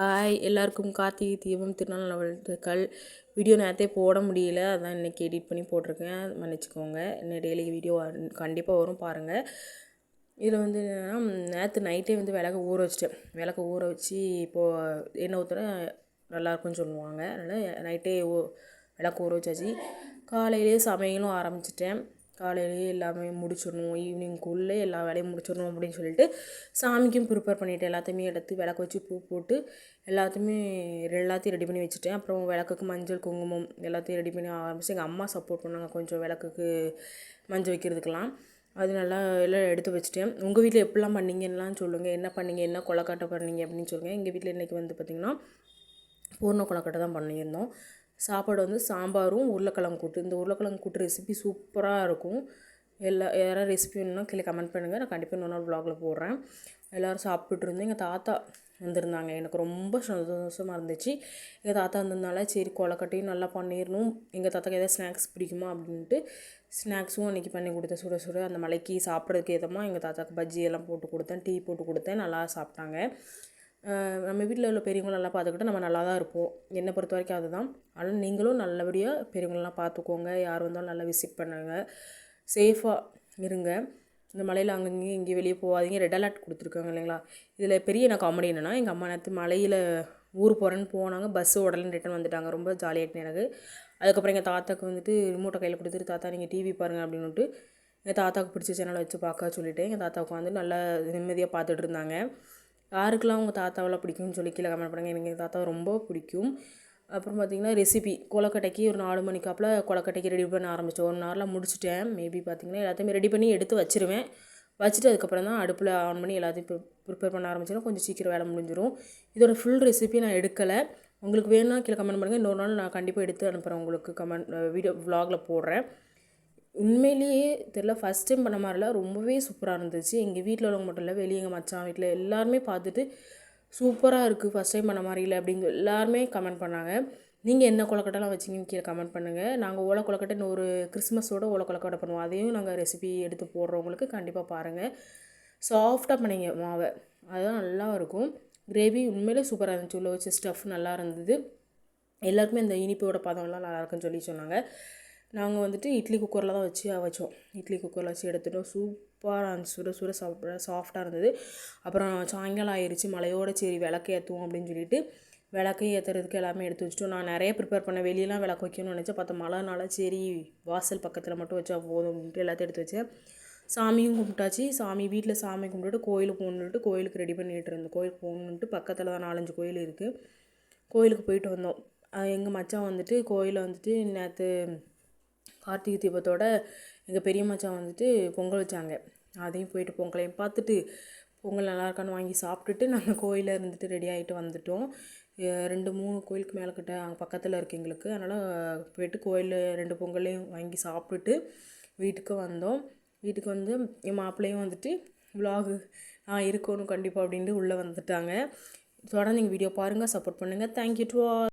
Hi எல்லாருக்கும் கார்த்திகை தீபம் திருநாள் வாழ்த்துக்கள் வீடியோ நேரத்தே போட முடியல. அதான் இன்றைக்கி எடிட் பண்ணி போட்டிருக்கேன். மன்னிச்சிக்கோங்க. இன்னும் டெய்லி வீடியோ கண்டிப்பாக வரும் பாருங்கள் இதில் வந்து என்னென்னா நேற்று நைட்டே வந்து விளக்க ஊற வச்சிட்டேன். விளக்க ஊற வச்சு இப்போது எண்ணெய் ஊற்றுனா நல்லாயிருக்கும்னு சொல்லுவாங்க. அதனால் நைட்டே ஊ விளக்கு ஊற வச்சாச்சு. காலையிலேயே சமையலும் ஆரம்பிச்சிட்டேன். காலையிலேயே எல்லாமே முடிச்சிடணும் ஈவினிங்குள்ளே எல்லா வேலையும் முடிச்சிடணும் அப்படின்னு சொல்லிட்டு சாமிக்கும் ப்ரிப்பேர் பண்ணிவிட்டு எல்லாத்தையுமே எடுத்து விளக்கு வச்சு பூ போட்டு எல்லாத்தையுமே எல்லாத்தையும் ரெடி பண்ணி வச்சுட்டேன். அப்புறம் விளக்குக்கு மஞ்சள் குங்குமம் எல்லாத்தையும் ரெடி பண்ணி ஆரம்பிச்சு எங்கள் அம்மா சப்போர்ட் பண்ணாங்க. கொஞ்சம் விளக்குக்கு மஞ்சள் வைக்கிறதுக்கெலாம் அது நல்லா எல்லாம் எடுத்து வச்சுட்டேன். உங்கள் வீட்டில் எப்படிலாம் பண்ணீங்கன்னெலாம் சொல்லுங்கள் என்ன பண்ணீங்க? என்ன கொலக்காட்டை பண்ணீங்க அப்படின்னு சொல்லுங்கள் எங்கள் வீட்டில் இன்றைக்கி வந்து பார்த்திங்கன்னா பூர்ண கொலக்கட்டை தான் பண்ணியிருந்தோம். சாப்பாடு வந்து சாம்பாரும் உருளைக்கிழங்கு கூட்டு. இந்த உருளைக்கிழங்கு கூட்டு ரெசிபி சூப்பராக இருக்கும். எல்லா யாராவது ரெசிபி வேணும்னா கீழே கமெண்ட் பண்ணுங்கள் நான் கண்டிப்பாக இன்னொரு நாள் வ்ளாகில் போடுறேன். எல்லோரும் சாப்பிட்டுட்டு இருந்தேன் எங்கள் தாத்தா வந்திருந்தாங்க. எனக்கு ரொம்ப சந்தோஷமாக இருந்துச்சு. எங்கள் தாத்தா வந்திருந்தால சரி கொலக்கட்டையும் நல்லா பண்ணிடணும் எங்கள் தாத்தாக்கு எதாவது ஸ்நாக்ஸ் பிடிக்குமா அப்படின்ட்டு ஸ்நாக்ஸும் அன்றைக்கி பண்ணி கொடுத்தேன். சுட சுட அந்த மலைக்கு சாப்பிட்றதுக்கு ஏதமாக எங்கள் தாத்தாக்கு பஜ்ஜி எல்லாம் போட்டு கொடுத்தேன். டீ போட்டு கொடுத்தேன். நல்லா சாப்பிட்டாங்க. நம்ம வீட்டில் உள்ள பெரியவங்களெல்லாம் பார்த்துக்கிட்டு நம்ம நல்லா தான் இருப்போம். என்னை பொறுத்த வரைக்கும் அதுதான். ஆனால் நீங்களும் நல்லபடியாக பெரியவங்களெலாம் பார்த்துக்கோங்க. யார் வந்தாலும் நல்லா விசிட் பண்ணுங்க. சேஃபாக இருங்க. இந்த மலையில் அங்கங்கேயும் இங்கே வெளியே போகாதீங்க. ரெட் அலர்ட் கொடுத்துருக்காங்க இல்லைங்களா? இதில் பெரிய என்ன காமெடி என்னென்னா எங்கள் அம்மா நேற்று மலையில் ஊர் போகிறேன்னு போனாங்க. பஸ்ஸு உடனே ரிட்டன் வந்துட்டாங்க. ரொம்ப ஜாலியாகிட்டு எனக்கு. அதுக்கப்புறம் எங்கள் தாத்தாக்கு வந்துட்டு ரிமோட்டை கையில் கொடுத்துட்டு தாத்தா நீங்கள் டிவி பாருங்கள் அப்படின்னுட்டு எங்கள் தாத்தாவுக்கு பிடிச்ச சேனலை வச்சு பார்க்க சொல்லிவிட்டு எங்கள் தாத்தாவுக்கு வந்து நல்லா நிம்மதியாக பார்த்துட்டு இருந்தாங்க. யாருக்கெல்லாம் உங்கள் தாத்தாவெல்லாம் பிடிக்கும்னு சொல்லி கீழே கமெண்ட் பண்ணுங்கள் எனக்கு எங்கள் தாத்தா ரொம்ப பிடிக்கும். அப்புறம் பார்த்திங்கன்னா ரெசிபி கொலக்கட்டைக்கு ஒரு நாலு மணிக்காப்பில் கொலக்கட்டைக்கு ரெடி பண்ண ஆரம்பித்தோம் ஒரு நாளில் முடிச்சுட்டேன். மேபி பார்த்திங்கன்னா எல்லாத்தையுமே ரெடி பண்ணி எடுத்து வச்சுருவேன். வச்சுட்டு அதுக்கப்புறம் தான் அடுப்பில் ஆன் பண்ணி எல்லாத்தையும் ப்ரிப்பேர் பண்ண ஆரம்பிச்சிடும் கொஞ்சம் சீக்கிரம் வேலை முடிஞ்சிடும் இதோட ஃபுல் ரெசிபி நான் எடுக்கலை. உங்களுக்கு வேணும்னா கீழே கமெண்ட் பண்ணுங்கள் இன்னொரு நாள் நான் கண்டிப்பாக எடுத்து அனுப்புகிறேன் உங்களுக்கு கமெண்ட் வீடியோ வ்ளாகில் போடுறேன். உண்மையிலேயே தெரில ஃபஸ்ட் டைம் பண்ண மாதிரிலாம் ரொம்பவே சூப்பராக இருந்துச்சு. எங்கள் வீட்டில் உள்ளவங்க மட்டும் இல்லை வெளியே எங்கள் மச்சான் வீட்டில் எல்லாருமே பார்த்துட்டு சூப்பராக இருக்குது ஃபஸ்ட் டைம் பண்ண மாதிரி இல்லை அப்படிங்கிற எல்லாருமே கமெண்ட் பண்ணாங்க. நீங்கள் என்ன கொலக்கட்டைலாம் வச்சிங்கன்னு கீழே கமெண்ட் பண்ணுங்கள் நாங்கள் ஓலை கொலக்கட்டை இன்னொரு கிறிஸ்மஸோட ஓலை கொலக்கட்டை பண்ணுவோம். அதையும் நாங்கள் ரெசிபி எடுத்து போடுறவங்களுக்கு கண்டிப்பாக பாருங்கள் சாஃப்டாக பண்ணிங்க மாவை. அதுதான் நல்லா இருக்கும். கிரேவி உண்மையிலே சூப்பராக இருந்துச்சு. உள்ள வச்சு ஸ்டஃப் நல்லா இருந்தது. எல்லாருக்குமே இந்த இனிப்போட பதம்லாம் நல்லா இருக்குன்னு சொல்லி சொன்னாங்க. நாங்கள் வந்துட்டு இட்லி குக்கரில் தான் வச்சு வச்சோம் இட்லி குக்கரில் வச்சு எடுத்துட்டோம். சூப்பராக இருந்துச்சு. சுட சுட சாப்பிட சாஃப்டாக இருந்தது. அப்புறம் சாயங்காலம் ஆயிடுச்சு மழையோட சரி விளக்கு ஏற்றுவோம் அப்படின்னு சொல்லிட்டு விளக்கு ஏற்றுறதுக்கு எல்லாமே எடுத்து வச்சுட்டோம். நான் நிறைய ப்ரிப்பேர் பண்ணேன். வெளியெலாம் விளக்கு வைக்கணும்னு நினச்சேன். பார்த்தா மழைனால சரி வாசல் பக்கத்தில் மட்டும் வச்சா போதும் அப்படின்ட்டு எல்லாத்தையும் எடுத்து வச்சேன். சாமியும் கும்பிட்டாச்சு. சாமி வீட்டில் சாமி கும்பிட்டுட்டு கோயிலுக்கு போகணுன்ட்டு கோயிலுக்கு ரெடி பண்ணிகிட்டு இருந்தோம். கோயிலுக்கு போகணுன்ட்டு பக்கத்தில் தான் நாலஞ்சு கோயில் இருக்குது கோயிலுக்கு போயிட்டு வந்தோம். எங்கள் மச்சான் வந்துட்டு கோயிலில் வந்துட்டு நேற்று கார்த்திகை தீபத்தோட எங்கள் பெரிய மச்சான் வந்துட்டு பொங்கல் வச்சாங்க. அதையும் போயிட்டு பொங்கலையும் பார்த்துட்டு பொங்கல் நல்லா இருக்கான்னு வாங்கி சாப்பிட்டுட்டு நாங்கள் கோயிலில் இருந்துட்டு ரெடி ஆகிட்டு வந்துட்டோம். ரெண்டு மூணு கோயிலுக்கு மேலே கிட்ட அங்கே பக்கத்தில் இருக்குது எங்களுக்கு. அதனால் போயிட்டு கோயிலில் ரெண்டு பொங்கலையும் வாங்கி சாப்பிட்டுட்டு வீட்டுக்கு வந்தோம். வீட்டுக்கு வந்து என் மாப்பிள்ளையும் வந்துட்டு விலாகு நான் இருக்கணும் கண்டிப்பாக அப்படின்ட்டு உள்ளே வந்துட்டாங்க. தொடர்ந்து எங்கள் வீடியோ பாருங்கள் சப்போர்ட் பண்ணுங்கள் தேங்க்யூ டு ஆல்